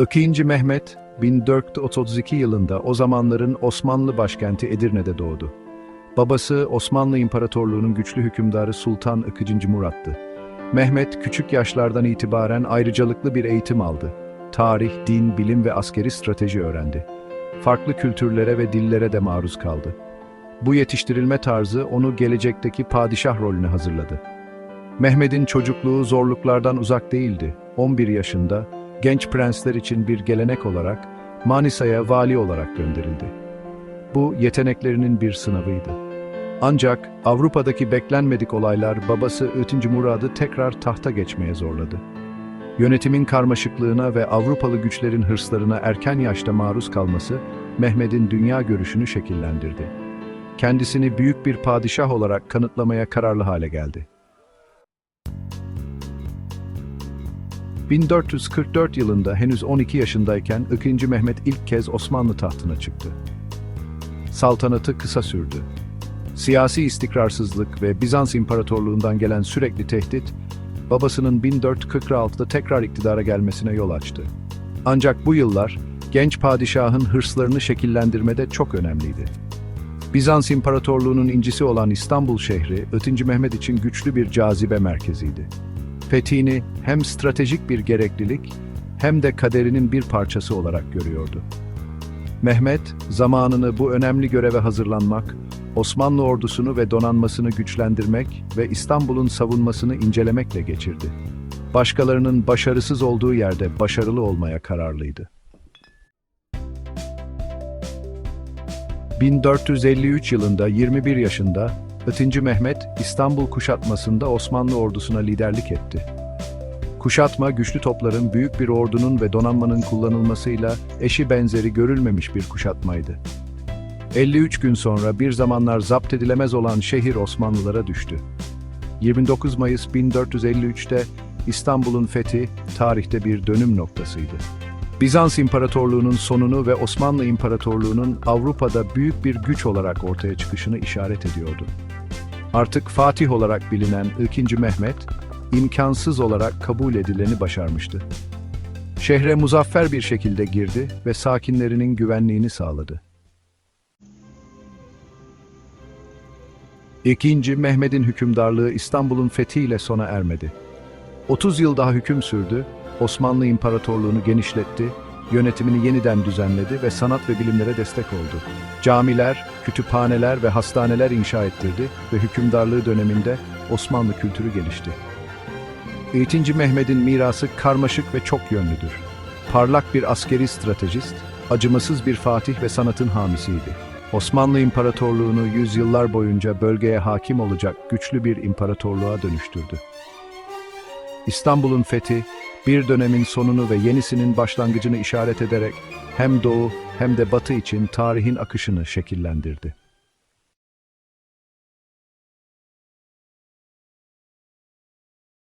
II. Mehmet 1432 yılında o zamanların Osmanlı başkenti Edirne'de doğdu. Babası Osmanlı İmparatorluğu'nun güçlü hükümdarı Sultan II. Murat'tı. Mehmet küçük yaşlardan itibaren ayrıcalıklı bir eğitim aldı. Tarih, din, bilim ve askeri strateji öğrendi. Farklı kültürlere ve dillere de maruz kaldı. Bu yetiştirilme tarzı onu gelecekteki padişah rolüne hazırladı. Mehmet'in çocukluğu zorluklardan uzak değildi. 11 yaşında genç prensler için bir gelenek olarak Manisa'ya vali olarak gönderildi. Bu yeteneklerinin bir sınavıydı. Ancak Avrupa'daki beklenmedik olaylar babası II. Murad'ı tekrar tahta geçmeye zorladı. Yönetimin karmaşıklığına ve Avrupalı güçlerin hırslarına erken yaşta maruz kalması Mehmet'in dünya görüşünü şekillendirdi. Kendisini büyük bir padişah olarak kanıtlamaya kararlı hale geldi. 1444 yılında henüz 12 yaşındayken II. Mehmet ilk kez Osmanlı tahtına çıktı. Saltanatı kısa sürdü. Siyasi istikrarsızlık ve Bizans İmparatorluğundan gelen sürekli tehdit, babasının 1446'da tekrar iktidara gelmesine yol açtı. Ancak bu yıllar, genç padişahın hırslarını şekillendirmede çok önemliydi. Bizans İmparatorluğu'nun incisi olan İstanbul şehri, II. Mehmet için güçlü bir cazibe merkeziydi. Fethini hem stratejik bir gereklilik hem de kaderinin bir parçası olarak görüyordu. Mehmet, zamanını bu önemli göreve hazırlanmak, Osmanlı ordusunu ve donanmasını güçlendirmek ve İstanbul'un savunmasını incelemekle geçirdi. Başkalarının başarısız olduğu yerde başarılı olmaya kararlıydı. 1453 yılında 21 yaşında II. Mehmet İstanbul kuşatmasında Osmanlı ordusuna liderlik etti. Kuşatma güçlü topların büyük bir ordunun ve donanmanın kullanılmasıyla eşi benzeri görülmemiş bir kuşatmaydı. 53 gün sonra bir zamanlar zapt edilemez olan şehir Osmanlılara düştü. 29 Mayıs 1453'te İstanbul'un fethi tarihte bir dönüm noktasıydı. Bizans İmparatorluğu'nun sonunu ve Osmanlı İmparatorluğu'nun Avrupa'da büyük bir güç olarak ortaya çıkışını işaret ediyordu. Artık Fatih olarak bilinen II. Mehmet, imkansız olarak kabul edileni başarmıştı. Şehre muzaffer bir şekilde girdi ve sakinlerinin güvenliğini sağladı. İkinci Mehmet'in hükümdarlığı İstanbul'un fethiyle sona ermedi. 30 yıl daha hüküm sürdü, Osmanlı İmparatorluğunu genişletti, yönetimini yeniden düzenledi ve sanat ve bilimlere destek oldu. Camiler, kütüphaneler ve hastaneler inşa ettirdi ve hükümdarlığı döneminde Osmanlı kültürü gelişti. İkinci Mehmet'in mirası karmaşık ve çok yönlüdür. Parlak bir askeri stratejist, acımasız bir fatih ve sanatın hamisiydi. Osmanlı İmparatorluğunu yüzyıllar boyunca bölgeye hakim olacak güçlü bir imparatorluğa dönüştürdü. İstanbul'un fethi, bir dönemin sonunu ve yenisinin başlangıcını işaret ederek hem doğu hem de batı için tarihin akışını şekillendirdi.